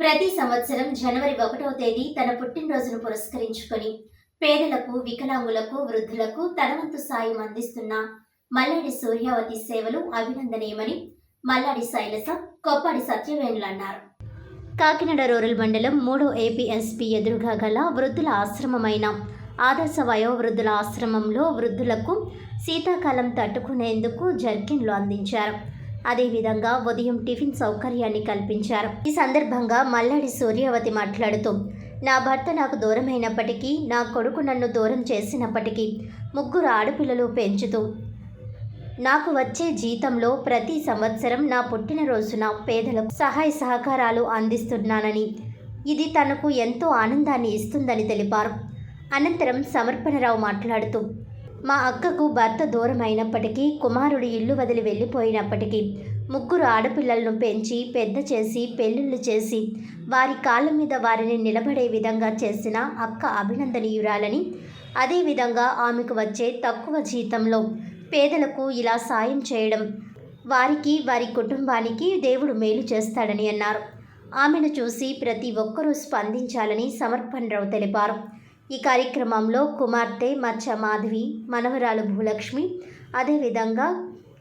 ప్రతి సంవత్సరం జనవరి ఒకటవ తేదీ తన పుట్టినరోజును పురస్కరించుకొని పేదలకు వికలాంగులకు వృద్ధులకు తనవంతు సాయం అందిస్తున్న మల్లాడి సూర్యావతి సేవలు అభినందనీయమని మల్లాడి శైలస కొప్పాడి సత్యవేణులు అన్నారు. కాకినాడ రూరల్ మండలం మూడో ఏపీఎస్పీ ఎదురుగా గల వృద్ధుల ఆశ్రమమైన ఆదర్శ వయోవృద్ధుల ఆశ్రమంలో వృద్ధులకు శీతాకాలం తట్టుకునేందుకు జర్కిన్లు అందించారు. అదేవిధంగా ఉదయం టిఫిన్ సౌకర్యాన్ని కల్పించారు. ఈ సందర్భంగా మల్లాడి సూర్యవతి మాట్లాడుతూ నా భర్త నాకు దూరమైనప్పటికీ నా కొడుకు నన్ను దూరం చేసినప్పటికీ ముగ్గురు ఆడపిల్లలు పెంచుతూ నాకు వచ్చే జీతంలో ప్రతి సంవత్సరం నా పుట్టినరోజున పేదలకు సహాయ సహకారాలు అందిస్తున్నానని ఇది తనకు ఎంతో ఆనందాన్ని ఇస్తుందని తెలిపారు. అనంతరం సమర్పణరావు మాట్లాడుతూ మా అక్కకు భర్త దూరం అయినప్పటికీ కుమారుడు ఇల్లు వదిలి వెళ్ళిపోయినప్పటికీ ముగ్గురు ఆడపిల్లలను పెంచి పెద్ద చేసి పెళ్ళిళ్ళు చేసి వారి కాళ్ళ మీద వారిని నిలబడే విధంగా చేసిన అక్క అభినందనీయురాలని అదేవిధంగా ఆమెకు వచ్చే తక్కువ జీతంలో పేదలకు ఇలా సాయం చేయడం వారికి వారి కుటుంబానికి దేవుడు మేలు చేస్తాడని అన్నారు. ఆమెను చూసి ప్రతి ఒక్కరూ స్పందించాలని సమర్పణరావు తెలిపారు. ఈ కార్యక్రమంలో కుమార్తె మచ్చ మాధవి మనవరాలు భూలక్ష్మి అదేవిధంగా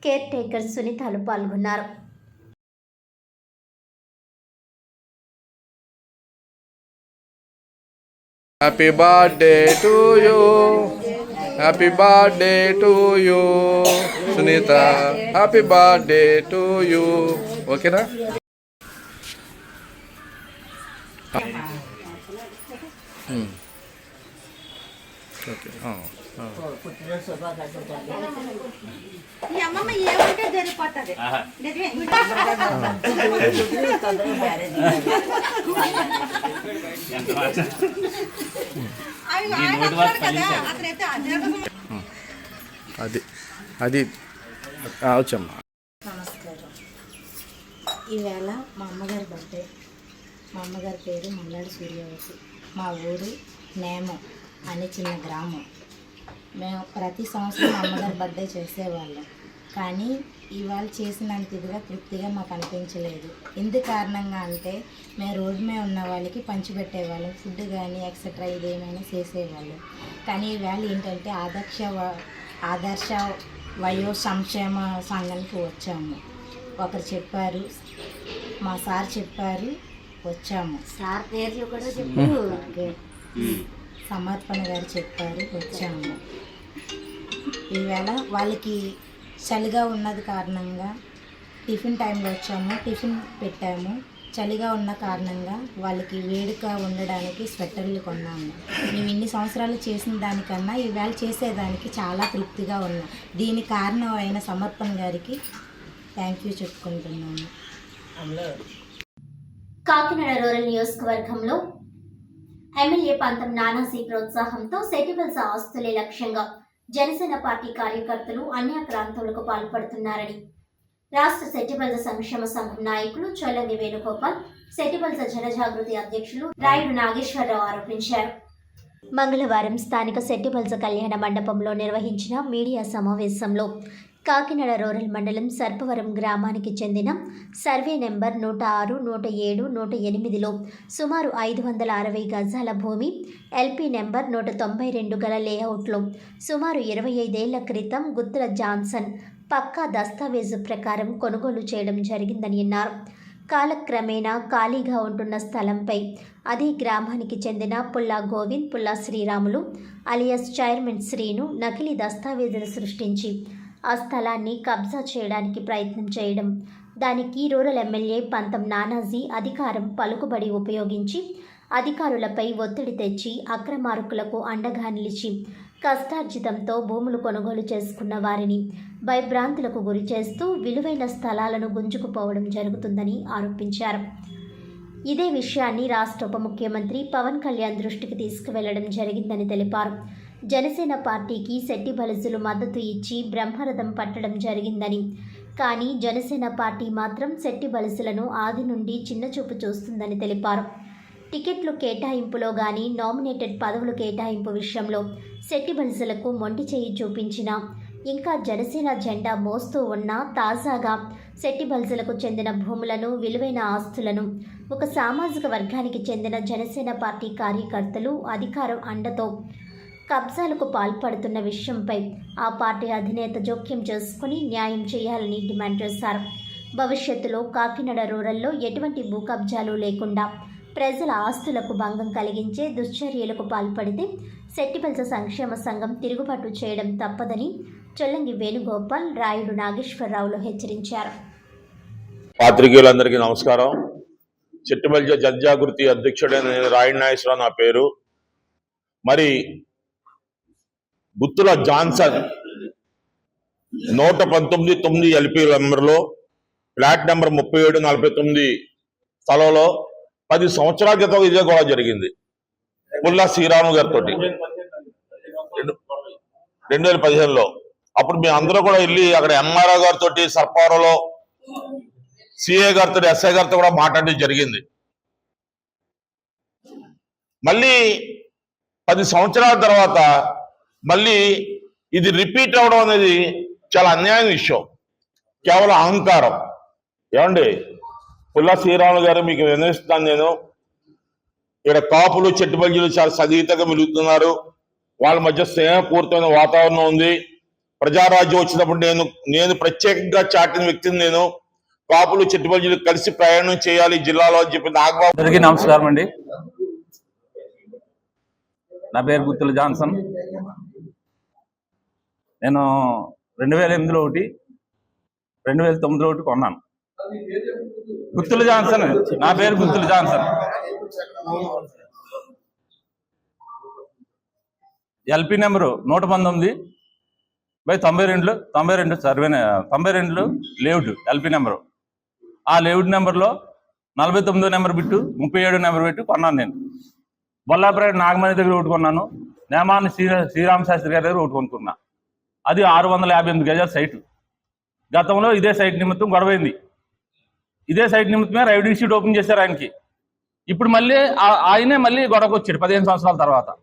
కేర్ టేకర్ సునీతలు పాల్గొన్నారు. Happy birthday to you happy birthday to you Sunitha happy birthday to you ఓకేనా Hmm. అదే అది అది ఆ, వచ్చమ్మా నమస్కారం. ఈవేళ మా అమ్మగారి బర్త్డే. మా అమ్మగారి పేరు మల్లాడి సూర్యవతి. మా ఊరు నేమం. అనే చిన్న గ్రామం. మేము ప్రతి సంవత్సరం అమ్మగారి బర్త్డే చేసేవాళ్ళం. కానీ ఇవాళ చేసినంత ఇదిగా తృప్తిగా మాకు అనిపించలేదు. ఎందుకు కారణంగా అంటే మేము రోడ్డు మీద ఉన్న వాళ్ళకి పంచిపెట్టేవాళ్ళం ఫుడ్ కానీ ఎక్సెట్రా ఇదేమైనా చేసేవాళ్ళం. కానీ ఈవేళ ఏంటంటే ఆదర్శ ఆదర్శ వయో సంక్షేమ సంఘానికి వచ్చాము. ఒకరు చెప్పారు మా సార్ చెప్పారు వచ్చాము. సార్ పేర్లు కూడా చెప్పు. ఓకే. సమర్పణ గారు చెప్పారు వచ్చాము. ఈవేళ వాళ్ళకి చలిగా ఉన్నది కారణంగా టిఫిన్ టైంలో వచ్చాము టిఫిన్ పెట్టాము. చలిగా ఉన్న కారణంగా వాళ్ళకి వేడుక ఉండడానికి స్వెటర్లు కొన్నాము. మేము ఇన్ని సంవత్సరాలు చేసిన దానికన్నా ఈవేళ చేసేదానికి చాలా తృప్తిగా ఉన్నాం. దీని కారణం అయిన సమర్పణ గారికి థ్యాంక్ యూ చెప్పుకుంటున్నాము. కాకినాడ రూరల్ నియోజకవర్గంలో ఎమ్మెల్యే పంతం నానాజీ ప్రోత్సాహంతో సెటిబల్స్ ఆస్తులే లక్ష్యంగా జనసేన పార్టీ కార్యకర్తలు అన్యాక్రాంతులకు పాల్పడుతున్నారని. రాష్ట్ర సెటిబల్స్ సంక్షేమ సంఘం నాయకులు చొల్లంగి వేణుగోపాల్ సెటిబల్స్ జనజాగృతి అధ్యక్షులు రాయుడు నాగేశ్వరరావు ఆరోపించారు. మంగళవారం స్థానిక సెట్టిపల్స కళ్యాణ మండపంలో నిర్వహించిన మీడియా సమావేశంలో కాకినాడ రూరల్ మండలం సర్పవరం గ్రామానికి చెందిన సర్వే నెంబర్ నూట ఆరు నూట ఏడు నూట ఎనిమిదిలో సుమారు ఐదు వందల అరవై గజాల భూమి ఎల్పీ నెంబర్ నూట తొంభై రెండు గల లేఅవుట్లో సుమారు ఇరవై ఐదేళ్ళ క్రితం గుత్తుల జాన్సన్ పక్కా దస్తావేజు ప్రకారం కొనుగోలు చేయడం జరిగిందని అన్నారు. కాలక్రమేణా ఖాళీగా ఉంటున్న స్థలంపై అదే గ్రామానికి చెందిన పుల్లా గోవింద్ పుల్లా శ్రీరాములు అలియాస్ చైర్మన్ శ్రీను నకిలీ దస్తావేజులు సృష్టించి ఆ స్థలాన్ని కబ్జా చేయడానికి ప్రయత్నం చేయడం. దానికి రూరల్ ఎమ్మెల్యే పంతం నానాజీ అధికారం పలుకుబడి ఉపయోగించి అధికారులపై ఒత్తిడి తెచ్చి అక్రమార్కులకు అండగా నిలిచి కష్టార్జితంతో భూములు కొనుగోలు చేసుకున్న వారిని భయభ్రాంతులకు గురి చేస్తూ విలువైన స్థలాలను గుంజుకుపోవడం జరుగుతుందని ఆరోపించారు. ఇదే విషయాన్ని రాష్ట్ర ఉప ముఖ్యమంత్రి పవన్ కళ్యాణ్ దృష్టికి తీసుకువెళ్ళడం జరిగిందని తెలిపారు. జనసేన పార్టీకి శెట్టి బలసులు మద్దతు ఇచ్చి బ్రహ్మరథం పట్టడం జరిగిందని. కానీ జనసేన పార్టీ మాత్రం శెట్టి బలసులను ఆది నుండి చిన్నచూపు చూస్తుందని తెలిపారు. టికెట్లు కేటాయింపులో గాని నామినేటెడ్ పదవులు కేటాయింపు విషయంలో శెట్టి బలసులకు మొండి చేయి చూపించిన ఇంకా జనసేన జెండా మోస్తూ ఉన్న తాజాగా శెట్టిబల్జలకు చెందిన భూములను విలువైన ఆస్తులను ఒక సామాజిక వర్గానికి చెందిన జనసేన పార్టీ కార్యకర్తలు అధికారం అండతో కబ్జాలకు పాల్పడుతున్న విషయంపై ఆ పార్టీ అధినేత జోక్యం చేసుకుని న్యాయం చేయాలని డిమాండ్ చేశారు. భవిష్యత్తులో కాకినాడ రూరల్లో ఎటువంటి భూ కబ్జాలు లేకుండా ప్రజల ఆస్తులకు భంగం కలిగించే దుశ్చర్యలకు పాల్పడితే సెట్టిపల్స సంక్షేమ సంఘం తిరుగుబాటు చేయడం తప్పదని చొల్లంగి వేణుగోపాల్ రాయుడు నాగేశ్వరరావులు హెచ్చరించారు. పాత్రికేయులందరికీ నమస్కారం. చిట్టుబల్జ జనజాగృతి అధ్యక్షుడైన నేను రాయుడు నాగేశ్వరరావు నా పేరు. మరి గుత్తుల జాన్సన్ నూట పంతొమ్మిది తొమ్మిది ఎల్పి నెంబర్లో ఫ్లాట్ నెంబర్ ముప్పై ఏడు నలభై తొమ్మిది స్థలంలో పది సంవత్సరాల క్రితం ఇదే గొడవ జరిగింది. పుల్లా శ్రీరాము గారితో రెండు వేల పదిహేనులో. అప్పుడు మేము అందరూ కూడా వెళ్ళి అక్కడ ఎంఆర్ఓ గారితో సర్పారలో సిఏ గారితో ఎస్ఐ గారితో కూడా మాట్లాడడం జరిగింది. మళ్ళీ పది సంవత్సరాల తర్వాత మళ్ళీ ఇది రిపీట్ అవడం అనేది చాలా అన్యాయం విషయం. కేవలం అహంకారం. ఏమండి? పుల్ల శ్రీరాములు గారు మీకు వినిపిస్తున్నాను నేను. ఇక్కడ కాపులు చెట్టుబల్జీలు చాలా సజీతంగా మిలుగుతున్నారు. వాళ్ళ మధ్య స్నేహపూర్తమైన వాతావరణం ఉంది. ప్రజారాజ్యం వచ్చినప్పుడు నేను నేను ప్రత్యేకంగా చాటిన వ్యక్తిని నేను. కాపులు చెట్టుబల్జీలు కలిసి ప్రయాణం చేయాలి జిల్లాలో అని చెప్పి నాగబాబు నమస్కారం అండి. నా పేరు గుత్తుల జాన్సన్. నేను రెండు వేల ఎనిమిదిలో ఒకటి రెండు వేల తొమ్మిదిలో ఒకటి కొన్నాను. గుత్తుల జాన్సన్ నా పేరు గుత్తుల జాన్సన్. ఎల్పి నెంబరు నూట పంతొమ్మిది బై తొంభై రెండు తొంభై రెండు సర్వే తొంభై రెండు లేఅవుట్ ఎల్పి నెంబరు. ఆ లేఅవుట్ నెంబర్లో నలభై తొమ్మిదో నెంబర్ బిట్టు ముప్పై ఏడు నెంబర్ పెట్టి కొన్నాను నేను. బొల్లాపరేట నాగమణి దగ్గర ఒకటి కొన్నాను. నేమాని శ్రీ శ్రీరామ శాస్త్రి గారి దగ్గర ఒకటి కొనుక్కున్నా. అది ఆరు వందల యాభై ఎనిమిది గజాల సైటు గతంలో ఇదే సైట్ నిమిత్తం గొడవైంది. ఇదే సైట్ నిమిత్తమే రైడింగ్ షీట్ ఓపెన్ చేశారు ఆయనకి. ఇప్పుడు మళ్ళీ ఆయనే మళ్ళీ గొడవకు వచ్చాడు పదిహేను సంవత్సరాల తర్వాత.